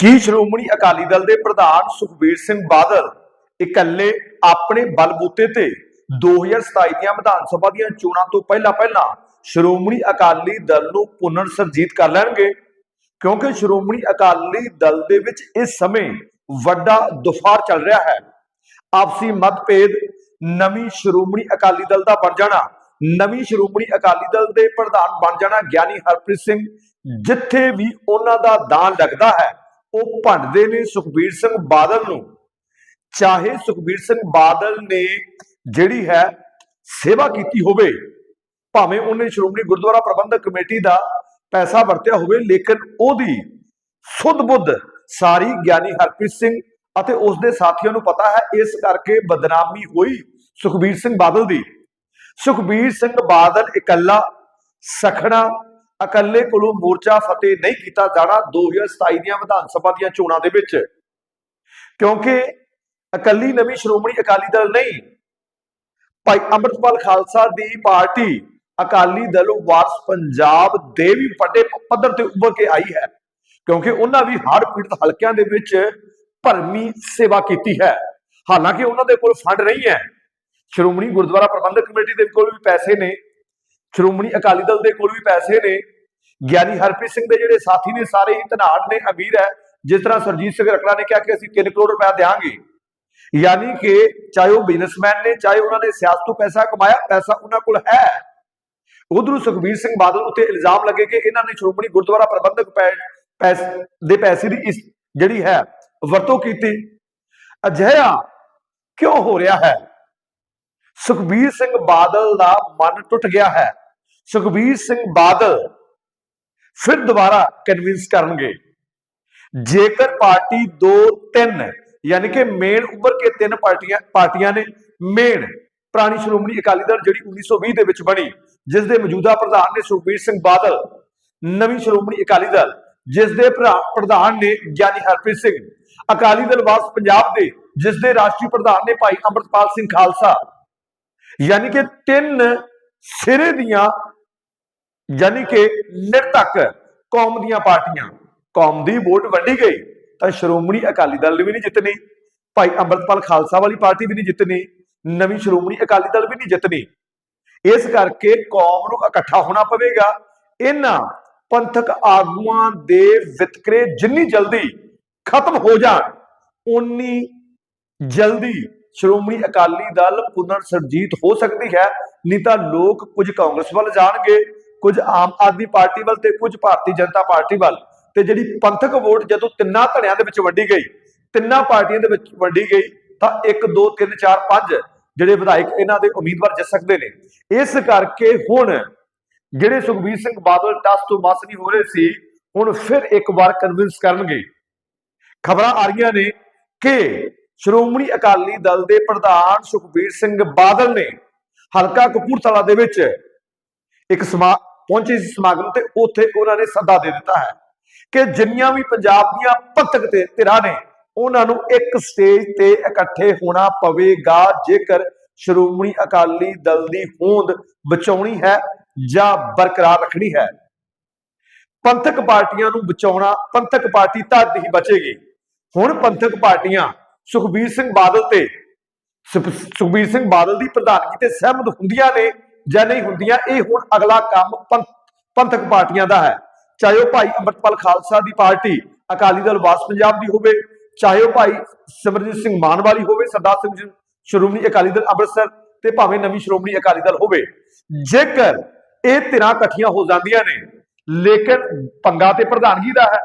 ਕੀ ਸ਼੍ਰੋਮਣੀ ਅਕਾਲੀ ਦਲ ਦੇ ਪ੍ਰਧਾਨ ਸੁਖਬੀਰ ਸਿੰਘ ਬਾਦਲ ਇਕੱਲੇ ਆਪਣੇ ਬਲਬੂਤੇ ਤੇ 2027 ਦੀਆਂ ਵਿਧਾਨ ਸਭਾ ਦੀਆਂ ਚੋਣਾਂ ਤੋਂ ਪਹਿਲਾਂ ਪਹਿਲਾਂ ਸ਼੍ਰੋਮਣੀ ਅਕਾਲੀ ਦਲ ਨੂੰ ਪੁਨਰ ਸਰਜੀਤ ਕਰ ਲੈਣਗੇ? ਕਿਉਂਕਿ ਸ਼੍ਰੋਮਣੀ ਅਕਾਲੀ ਦਲ ਦੇ ਵਿੱਚ ਇਸ ਸਮੇਂ ਵੱਡਾ ਦੁਫਾਰ ਚੱਲ ਰਿਹਾ ਹੈ। ਆਪਸੀ ਮਤਭੇਦ, ਨਵੀਂ ਸ਼੍ਰੋਮਣੀ ਅਕਾਲੀ ਦਲ ਦਾ ਬਣ ਜਾਣਾ, ਨਵੀਂ ਸ਼੍ਰੋਮਣੀ ਅਕਾਲੀ ਦਲ ਦੇ ਪ੍ਰਧਾਨ ਬਣ ਜਾਣਾ ਗਿਆਨੀ ਹਰਪ੍ਰੀਤ ਸਿੰਘ, ਜਿੱਥੇ ਵੀ ਉਹਨਾਂ ਦਾ ਦਾਨ ਲੱਗਦਾ ਹੈ। ਉਹ ਭੰਡਦੇ ਨੇ ਸੁਖਬੀਰ ਸਿੰਘ ਬਾਦਲ ਨੂੰ। ਚਾਹੇ ਸੁਖਬੀਰ ਸਿੰਘ ਬਾਦਲ ਨੇ ਜਿਹੜੀ ਹੈ ਸੇਵਾ ਕੀਤੀ ਹੋਵੇ, ਭਾਵੇਂ ਉਹਨੇ ਸ਼੍ਰੋਮਣੀ ਗੁਰਦੁਆਰਾ ਪ੍ਰਬੰਧਕ ਕਮੇਟੀ ਦਾ ਪੈਸਾ ਵਰਤਿਆ ਹੋਵੇ, ਲੇਕਿਨ ਉਹਦੀ ਸੁੱਧ ਬੁੱਧ ਸਾਰੀ ਗਿਆਨੀ ਹਰਪ੍ਰੀਤ ਸਿੰਘ ਅਤੇ ਉਸ ਦੇ ਸਾਥੀਆਂ ਨੂੰ ਪਤਾ ਹੈ, ਇਸ ਕਰਕੇ ਬਦਨਾਮੀ ਹੋਈ ਸੁਖਬੀਰ ਸਿੰਘ ਬਾਦਲ ਦੀ। ਸੁਖਬੀਰ ਸਿੰਘ ਬਾਦਲ ਇਕੱਲਾ, ਸਖਣਾ ਇਕੱਲੇ ਕੋਲੋਂ ਮੋਰਚਾ ਫਤਿਹ ਨਹੀਂ ਕੀਤਾ ਜਾਣਾ 2027 ਦੀਆਂ ਵਿਧਾਨ ਸਭਾ ਦੀਆਂ ਚੋਣਾਂ ਦੇ ਵਿੱਚ। ਕਿਉਂਕਿ ਇਕੱਲੀ ਨਵੀਂ ਸ਼੍ਰੋਮਣੀ ਅਕਾਲੀ ਦਲ ਨਹੀਂ। ਭਾਈ ਅੰਮ੍ਰਿਤਪਾਲ ਖਾਲਸਾ ਦੀ ਪਾਰਟੀ ਅਕਾਲੀ ਦਲ ਵਾਰਸ ਪੰਜਾਬ ਦੇ ਵੀ ਵੱਡੇ ਪੱਧਰ ਤੇ ਉੱਭਰ ਕੇ ਆਈ ਹੈ। ਕਿਉਂਕਿ ਉਹਨਾਂ ਵੀ ਹੜ੍ਹ ਪੀੜਤ ਹਲਕਿਆਂ ਦੇ ਵਿੱਚ ਭਰਮੀ ਸੇਵਾ ਕੀਤੀ ਹੈ। ਹਾਲਾਂਕਿ ਉਹਨਾਂ ਦੇ ਕੋਲ ਫੰਡ ਨਹੀਂ ਹੈ। ਸ਼੍ਰੋਮਣੀ ਗੁਰਦੁਆਰਾ ਪ੍ਰਬੰਧਕ ਕਮੇਟੀ ਦੇ ਕੋਲ ਵੀ ਪੈਸੇ ਨੇ। ਸ਼੍ਰੋਮਣੀ ਅਕਾਲੀ ਦਲ ਦੇ ਕੋਲ ਵੀ ਪੈਸੇ ਨੇ। ਗਿਆਨੀ ਹਰਪ੍ਰੀਤ ਸਿੰਘ ਦੇ ਜਿਹੜੇ ਸਾਥੀ ਨੇ, ਸਾਰੇ ਹੀ ਧਨਾੜ ਨੇ, ਅਮੀਰ ਹੈ। ਜਿਸ ਤਰ੍ਹਾਂ ਸਰਜੀਤ ਸਿੰਘ ਰਕੜਾ ਨੇ ਕਿਹਾ ਕਿ ਅਸੀਂ 3 ਕਰੋੜ ਰੁਪਏ ਦੇਵਾਂਗੇ ਯਾਨੀ ਕਿ ਚਾਹੇ ਉਹ ਬਿਜ਼ਨਸਮੈਨ ਨੇ, ਚਾਹੇ ਉਹਨਾਂ ਨੇ ਸਿਆਸਤ ਤੋਂ ਪੈਸਾ ਕਮਾਇਆ, ਪੈਸਾ ਉਹਨਾਂ ਕੋਲ ਹੈ। ਉਧਰੋਂ ਸੁਖਬੀਰ ਸਿੰਘ ਬਾਦਲ ਉੱਤੇ ਇਲਜ਼ਾਮ ਲੱਗੇ ਕਿ ਇਹਨਾਂ ਨੇ ਸ਼੍ਰੋਮਣੀ ਗੁਰਦੁਆਰਾ ਪ੍ਰਬੰਧਕ ਪੈ- ਪੈਸ, ਦੇ ਪੈਸੇ ਦੀ ਇਸ ਜਿਹੜੀ ਹੈ, ਵਰਤੋਂ ਕੀਤੀ। ਅਜਿਹਾ ਕਿਉਂ ਹੋ ਰਿਹਾ ਹੈ? ਸੁਖਬੀਰ ਸਿੰਘ ਬਾਦਲ ਦਾ ਮਨ ਟੁੱਟ ਗਿਆ ਹੈ। ਸੁਖਬੀਰ ਸਿੰਘ ਬਾਦਲ ਫਿਰ ਦੁਬਾਰਾ ਕਨਵਿੰਸ ਕਰਨਗੇ। ਜੇਕਰ ਪਾਰਟੀ 2 3 ਯਾਨੀ ਕਿ ਮੇਨ ਉੱਭਰ ਕੇ ਤਿੰਨ ਪਾਰਟੀਆਂ ਪਾਰਟੀਆਂ ਨੇ ਮੇਨ ਪੁਰਾਣੀ ਸ਼੍ਰੋਮਣੀ ਅਕਾਲੀ ਦਲ ਜਿਹੜੀ 1920 ਦੇ ਵਿੱਚ ਬਣੀ ਜਿਸ ਦੇ ਮੌਜੂਦਾ ਪ੍ਰਧਾਨ ਨੇ ਸੁਖਬੀਰ ਸਿੰਘ ਬਾਦਲ, ਨਵੀਂ ਸ਼੍ਰੋਮਣੀ ਅਕਾਲੀ ਦਲ ਜਿਸ ਦੇ ਪ੍ਰਧਾਨ ਨੇ ਗਿਆਨੀ ਹਰਪ੍ਰੀਤ ਸਿੰਘ, ਅਕਾਲੀ ਦਲ ਵਾਸ ਪੰਜਾਬ ਦੇ ਜਿਸ ਦੇ ਰਾਸ਼ਟਰੀ ਪ੍ਰਧਾਨ ਨੇ ਭਾਈ ਅੰਮ੍ਰਿਤਪਾਲ ਸਿੰਘ ਖਾਲਸਾ, ਯਾਨੀ ਕਿ ਤਿੰਨ ਸਿਰੇ ਦੀਆਂ ਯਾਨੀ ਕਿ ਨਿਰਤਕ ਕੌਮ ਦੀਆਂ ਪਾਰਟੀਆਂ। ਕੌਮ ਦੀ ਵੋਟ ਵੰਡੀ ਗਈ, ਤਾਂ ਸ਼੍ਰੋਮਣੀ ਅਕਾਲੀ ਦਲ ਨੇ ਵੀ ਨਹੀਂ ਜਿੱਤਣੀ। ਭਾਈ ਅੰਮ੍ਰਿਤਪਾਲ ਖਾਲਸਾ ਵਾਲੀ ਪਾਰਟੀ ਵੀ ਨਹੀਂ ਜਿੱਤਣੀ, ਨਵੀਂ ਸ਼੍ਰੋਮਣੀ ਅਕਾਲੀ ਦਲ ਵੀ ਨਹੀਂ ਜਿੱਤਣੀ। ਇਸ ਕਰਕੇ ਕੌਮ ਨੂੰ ਇਕੱਠਾ ਹੋਣਾ ਪਵੇਗਾ। ਇਹਨਾਂ ਪੰਥਕ ਆਗੂਆਂ ਦੇ ਵਿਤਕਰੇ ਜਿੰਨੀ ਜਲਦੀ ਖਤਮ ਹੋ ਜਾਣ ਉਨੀ ਜਲਦੀ ਸ਼੍ਰੋਮਣੀ ਅਕਾਲੀ ਦਲ ਪੁਨਰ ਸਰਜੀਤ ਹੋ ਸਕਦੀ ਹੈ, ਨਹੀਂ ਤਾਂ ਲੋਕ ਕੁਝ ਕਾਂਗਰਸ ਵੱਲ ਜਾਣਗੇ। ਕੁਝ ਆਮ ਆਦਮੀ ਪਾਰਟੀ ਵੱਲ ਤੇ ਕੁਝ ਭਾਰਤੀ ਜਨਤਾ ਪਾਰਟੀ ਵੱਲ। ਤੇ ਜਿਹੜੀ ਪੰਥਕ ਵੋਟ ਜਦੋਂ ਤਿੰਨਾਂ ਧੜਿਆਂ ਦੇ ਵਿੱਚ ਵੰਡੀ ਗਈ, ਤਿੰਨਾਂ ਪਾਰਟੀਆਂ ਦੇ ਵਿੱਚ ਵੰਡੀ ਗਈ, ਤਾਂ 1 2 3 4 5 ਜਿਹੜੇ ਵਿਧਾਇਕ ਇਹਨਾਂ ਦੇ ਉਮੀਦਵਾਰ ਜਿੱਤ ਸਕਦੇ ਨੇ। ਇਸ ਕਰਕੇ ਹੁਣ ਜਿਹੜੇ ਸੁਖਬੀਰ ਸਿੰਘ ਬਾਦਲ ਟਸ ਤੋਂ ਮਸ ਨਹੀਂ ਹੋ ਰਹੇ ਸੀ, ਹੁਣ ਫਿਰ ਇੱਕ ਵਾਰ ਕਨਵਿੰਸ ਕਰਨਗੇ। ਖਬਰਾਂ ਆ ਰਹੀਆਂ ਨੇ ਕਿ ਸ਼੍ਰੋਮਣੀ ਅਕਾਲੀ ਦਲ ਦੇ ਪ੍ਰਧਾਨ ਸੁਖਬੀਰ ਸਿੰਘ ਬਾਦਲ ਨੇ ਹਲਕਾ ਕਪੂਰਥਲਾ ਦੇ ਵਿੱਚ ਇੱਕ ਸਮਾ ਪਹੁੰਚੀ ਸੀ ਸਮਾਗਮ ਤੇ ਉੱਥੇ ਉਹਨਾਂ ਨੇ ਸੱਦਾ ਦੇ ਦਿੱਤਾ ਹੈ ਕਿ ਜਿੰਨੀਆਂ ਵੀ ਪੰਜਾਬ ਦੀਆਂ ਪੰਥਕ ਤੇ ਧਿਰਾਂ ਨੇ ਉਹਨਾਂ ਨੂੰ ਇੱਕ ਸਟੇਜ ਤੇ ਇਕੱਠੇ ਹੋਣਾ ਪਵੇਗਾ, ਜੇਕਰ ਸ਼੍ਰੋਮਣੀ ਅਕਾਲੀ ਦਲ ਦੀ ਹੋਂਦ ਬਚਾਉਣੀ ਹੈ ਜਾਂ ਬਰਕਰਾਰ ਰੱਖਣੀ ਹੈ। ਪੰਥਕ ਪਾਰਟੀਆਂ ਨੂੰ ਬਚਾਉਣਾ, ਪੰਥਕ ਪਾਰਟੀ ਤਦ ਹੀ ਬਚੇਗੀ। ਹੁਣ ਪੰਥਕ ਪਾਰਟੀਆਂ ਸੁਖਬੀਰ ਸਿੰਘ ਬਾਦਲ ਤੇ ਸੁਖ- ਸੁਖਬੀਰ ਸਿੰਘ ਬਾਦਲ ਦੀ ਪ੍ਰਧਾਨਗੀ ਤੇ ਸਹਿਮਤ ਹੁੰਦੀਆਂ ਨੇ ਜਾਂ ਨਹੀਂ ਹੁੰਦੀਆਂ, ਇਹ ਹੁਣ ਅਗਲਾ ਕੰਮ ਪੰਥ- ਪੰਥਕ ਪਾਰਟੀਆਂ ਦਾ ਹੈ। ਚਾਹੇ ਉਹ ਭਾਈ ਅੰਮ੍ਰਿਤਪਾਲ ਖਾਲਸਾ ਦੀ ਪਾਰਟੀ, ਅਕਾਲੀ ਦਲ ਵਾਸ ਪੰਜਾਬ ਦੀ ਹੋਵੇ, ਚਾਹੇ ਉਹ ਭਾਈ ਸਿਮਰਜੀਤ ਸਿੰਘ ਮਾਨ ਵਾਲੀ ਹੋਵੇ, ਸਰਦਾਰ ਸਿੰਘ ਸ਼੍ਰੋਮਣੀ ਅਕਾਲੀ ਦਲ ਅੰਮ੍ਰਿਤਸਰ ਤੇ ਭਾਵੇਂ ਨਵੀਂ ਸ਼੍ਰੋਮਣੀ ਅਕਾਲੀ ਦਲ ਹੋਵੇ, ਜੇਕਰ ਇਹ ਧਿਰਾਂ ਇਕੱਠੀਆਂ ਹੋ ਜਾਂਦੀਆਂ ਨੇ, ਲੇਕਿਨ ਪੰਗਾ ਤੇ ਪ੍ਰਧਾਨਗੀ ਦਾ ਹੈ,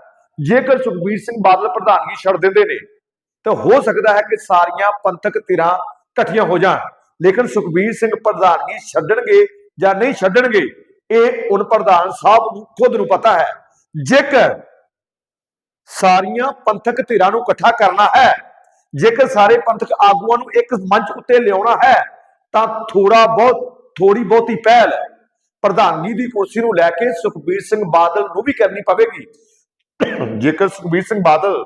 ਜੇਕਰ ਸੁਖਬੀਰ ਸਿੰਘ ਬਾਦਲ ਪ੍ਰਧਾਨਗੀ ਛੱਡ ਦਿੰਦੇ ਨੇ, ਤਾਂ ਹੋ ਸਕਦਾ ਹੈ ਕਿ ਸਾਰੀਆਂ ਪੰਥਕ ਧਿਰਾਂ ਇਕੱਠੀਆਂ ਹੋ ਜਾਣ। ਲੇਕਿਨ ਸੁਖਬੀਰ ਸਿੰਘ ਪ੍ਰਧਾਨਗੀ ਛੱਡਣਗੇ ਜਾਂ ਨਹੀਂ ਛੱਡਣਗੇ, ਇਹ ਉਨ ਪ੍ਰਧਾਨ ਸਾਹਿਬ ਨੂੰ ਖੁਦ ਨੂੰ ਪਤਾ ਹੈ। ਜੇਕਰ ਸਾਰੀਆਂ ਪੰਥਕ ਧਿਰਾਂ ਨੂੰ ਇਕੱਠਾ ਕਰਨਾ ਹੈ, ਜੇਕਰ ਸਾਰੇ ਪੰਥਕ ਆਗੂਆਂ ਨੂੰ ਇੱਕ ਮੰਚ ਉੱਤੇ ਲਿਆਉਣਾ ਹੈ, ਤਾਂ ਥੋੜਾ ਬਹੁਤ ਥੋੜੀ ਬਹੁਤੀ ਪਹਿਲ ਪ੍ਰਧਾਨਗੀ ਦੀ ਕੁਰਸੀ ਨੂੰ ਲੈ ਕੇ ਸੁਖਬੀਰ ਸਿੰਘ ਬਾਦਲ ਨੂੰ ਵੀ ਕਰਨੀ ਪਵੇਗੀ। ਜੇਕਰ ਸੁਖਬੀਰ ਸਿੰਘ ਬਾਦਲ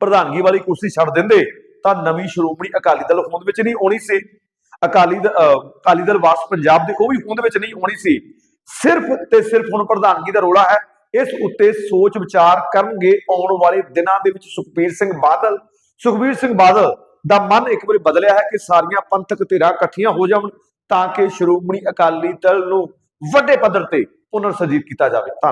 ਪ੍ਰਧਾਨਗੀ ਵਾਲੀ ਕੁਰਸੀ ਛੱਡ ਦਿੰਦੇ ਤਾਂ ਨਵੀਂ ਸ਼੍ਰੋਮਣੀ ਅਕਾਲੀ ਦਲ ਹੋਂਦ ਵਿੱਚ ਨਹੀਂ ਆਉਣੀ ਸੀ। ਅਕਾਲੀ ਅਕਾਲੀ ਦਲ ਵਾਸ ਪੰਜਾਬ ਦੇ ਉਹ ਵੀ ਹੋਂਦ ਵਿੱਚ ਨਹੀਂ ਆਉਣੀ ਸੀ। ਸਿਰਫ ਤੇ ਸਿਰਫ ਹੁਣ ਪ੍ਰਧਾਨਗੀ ਦਾ ਰੋਲਾ ਹੈ। ਇਸ ਉੱਤੇ ਸੋਚ ਵਿਚਾਰ ਕਰਨਗੇ ਆਉਣ ਵਾਲੇ ਦਿਨਾਂ ਦੇ ਵਿੱਚ ਸੁਖਬੀਰ ਸਿੰਘ ਬਾਦਲ। ਸੁਖਬੀਰ ਸਿੰਘ ਬਾਦਲ ਦਾ ਮਨ ਇੱਕ ਵਾਰੀ ਬਦਲਿਆ ਹੈ ਕਿ ਸਾਰੀਆਂ ਪੰਥਕ ਧਿਰਾਂ ਇਕੱਠੀਆਂ ਹੋ ਜਾਣ ਤਾਂ ਕਿ ਸ਼੍ਰੋਮਣੀ ਅਕਾਲੀ ਦਲ ਨੂੰ ਵੱਡੇ ਪੱਧਰ ਤੇ ਪੁਨਰ ਸੁਰਜੀਤ ਕੀਤਾ ਜਾਵੇ। ਧੰਨਵਾਦ।